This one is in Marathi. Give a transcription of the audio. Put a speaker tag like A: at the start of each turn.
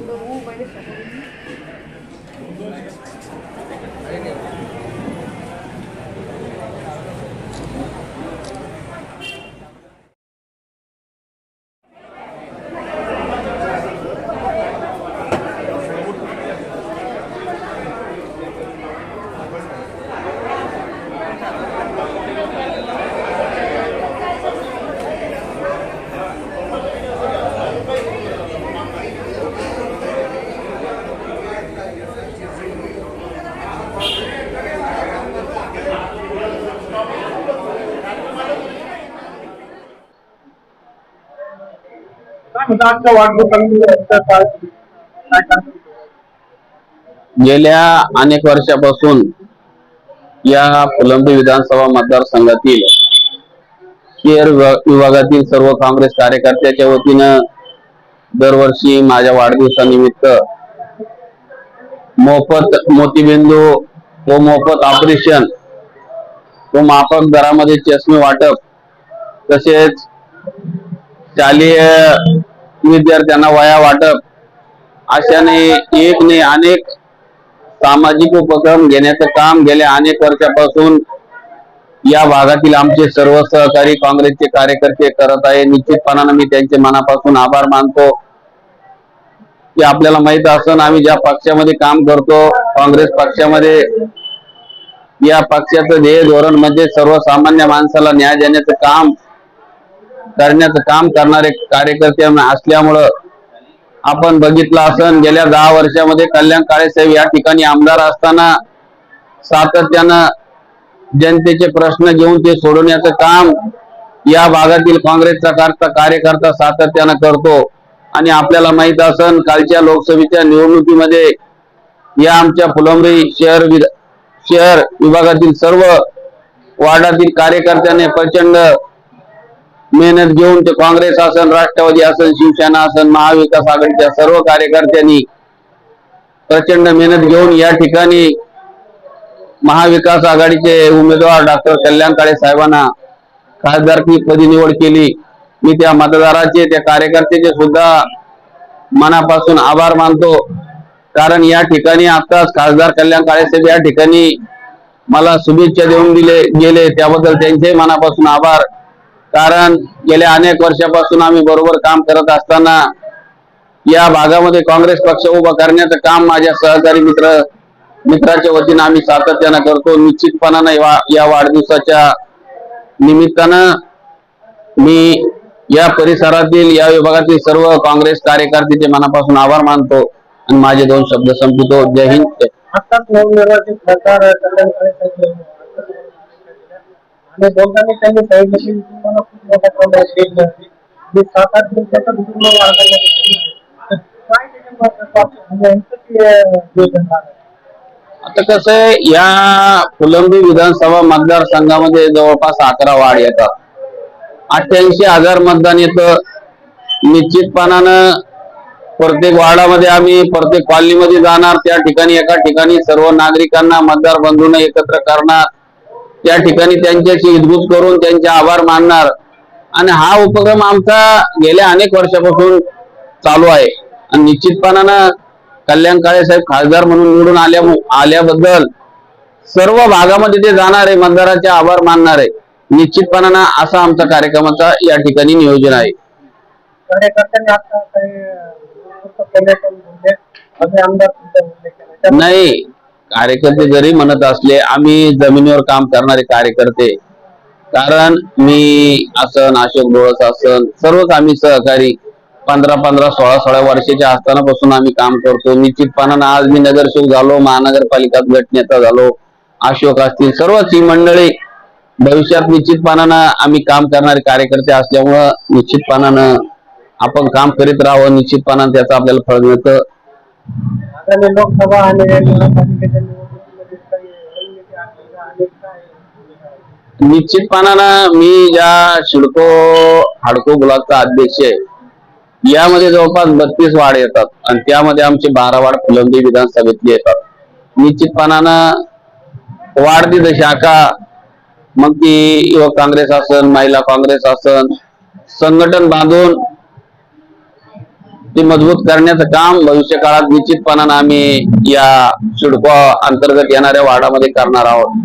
A: Não, vai deixar.
B: गेल्या अनेक वर्षापासून या फुलंबी विधानसभा मतदारसंघातील शेअर विभागातील सर्व काँग्रेस कार्यकर्त्याच्या वतीनं दरवर्षी माझ्या वाढदिवसानिमित्त मोफत मोतीबिंदू व मोफत ऑपरेशन व माफक दरामध्ये चष्मे वाटप तसेच शालेय विद्यार्थ्यांना वया वाटप. अशाने एक ने अनेक सामाजिक उपक्रम घेण्याचं काम गेल्या अनेक वर्षापासून या भागातील आमचे सर्व सहकारी काँग्रेसचे कार्यकर्ते करत आहे. निश्चितपणानं मी त्यांचे मनापासून आभार मानतो. की आपल्याला माहीत असून आम्ही ज्या पक्षामध्ये काम करतो काँग्रेस पक्षामध्ये या पक्षाचं ध्येय धोरण म्हणजे सर्वसामान्य माणसाला न्याय देण्याचं काम करण्याचं काम करणारे कार्यकर्ते असल्यामुळं आपण बघितलं असन गेल्या दहा वर्षामध्ये कल्याण काळेसाहेब या ठिकाणी आमदार असताना सातत्यानं जनतेचे प्रश्न घेऊन ते सोडवण्याचं काम या भागातील काँग्रेसचा प्रकारचा कार्यकर्ता सातत्यानं करतो. आणि आपल्याला माहीत असन कालच्या लोकसभेच्या निवडणुकीमध्ये या आमच्या फुलंबरी शहर शहर विभागातील सर्व वार्डातील कार्यकर्त्याने प्रचंड मेहनत घेऊन ते काँग्रेस असन राष्ट्रवादी असन शिवसेना असन महाविकास आघाडीच्या सर्व कार्यकर्त्यांनी प्रचंड मेहनत घेऊन या ठिकाणी महाविकास आघाडीचे उमेदवार डॉक्टर कल्याण काळे साहेबांना खासदारकी पदी निवड केली. मी त्या मतदाराचे त्या कार्यकर्त्याचे सुद्धा मनापासून आभार मानतो. कारण या ठिकाणी आताच खासदार कल्याण काळे साहेब या ठिकाणी मला शुभेच्छा देऊन दिले गेले. त्याबद्दल त्यांचे मनापासून आभार. कारण गेल्या अनेक वर्षापासून आम्ही बरोबर काम करत असताना या भागामध्ये काँग्रेस पक्ष उभा करण्याचं काम माझ्या सहकारी मित्र मित्राच्या वतीनं आम्ही सातत्यानं करतो. निश्चितपणानं या- या वाढदिवसाच्या निमित्तानं मी या परिसरातील या विभागातील सर्व काँग्रेस कार्यकर्त्याचे मनापासून आभार मानतो आणि माझे दोन शब्द संपतो जय हिंद.
A: आत्ताच नवनिर्वाचित सरकार आणि बोलताना त्यांनी सांगितलं की तुम्हाला खूप मोठा प्रमाणात देश आहे. मी सात आठ दिवसाचा पूर्ण वाढवण्यात काय त्याच्यामध्ये म्हणजे
B: आता कसं आहे या फुलंबी विधानसभा मतदारसंघामध्ये जवळपास अकरा वाढ येतात. अठ्ठ्याऐंशी हजार मतदान येतं. निश्चितपणानं प्रत्येक वार्डामध्ये आम्ही प्रत्येक कॉलनीमध्ये जाणार. त्या ठिकाणी एका ठिकाणी सर्व नागरिकांना मतदार बंधूंना एकत्र करणार त्या ठिकाणी त्यांच्याशी हितगुज करून त्यांचे आभार मानणार. आणि हा उपक्रम आमचा गेल्या अनेक वर्षापासून चालू आहे. आणि निश्चितपणानं कल्याण काळे साहेब खासदार म्हणून निवडून आल्या आल्याबद्दल सर्व भागामध्ये ते जाणार आहे मतदाराचे आभार मानणार आहे. निश्चितपणानं असा आमचा कार्यक्रमाचा या ठिकाणी नियोजन आहे. नाही. कार्यकर्ते जरी म्हणत असले आम्ही जमिनीवर काम करणारे कार्यकर्ते. कारण मी असन अशोक डोळस असन सर्वच आम्ही सहकारी. पंधरा पंधरा सोळा सोळा वर्षाच्या असतानापासून आम्ही काम करतो. निश्चितपणानं आज मी नगरसेवक झालो महानगरपालिका गटनेता झालो अशोक असतील सर्वच ही मंडळी. भविष्यात निश्चितपणानं आम्ही काम करणारे कार्यकर्ते असल्यामुळं निश्चितपणानं आपण काम करीत राहावं निश्चितपणानं त्याचं आपल्याला फळ मिळतं.
A: आगामी लोकसभा आणि महापालिकेच्या निवडणुकीमध्ये काही रणनीती आखली आणि काय
B: निश्चितपणानं मी ज्या शिडको हाडको ब्लॉकचा अध्यक्ष आहे. यामध्ये जवळपास बत्तीस वार्ड येतात आणि त्यामध्ये आमचे बारा वार्ड फुलंबी विधानसभेतली येतात. निश्चितपणानं वाढती शाखा मग ती युवक काँग्रेस असन महिला काँग्रेस असन संघटन बांधून ते मजबूत करण्याचं काम भविष्य काळात निश्चितपणानं आम्ही या सिडको अंतर्गत येणाऱ्या वार्डामध्ये करणार आहोत.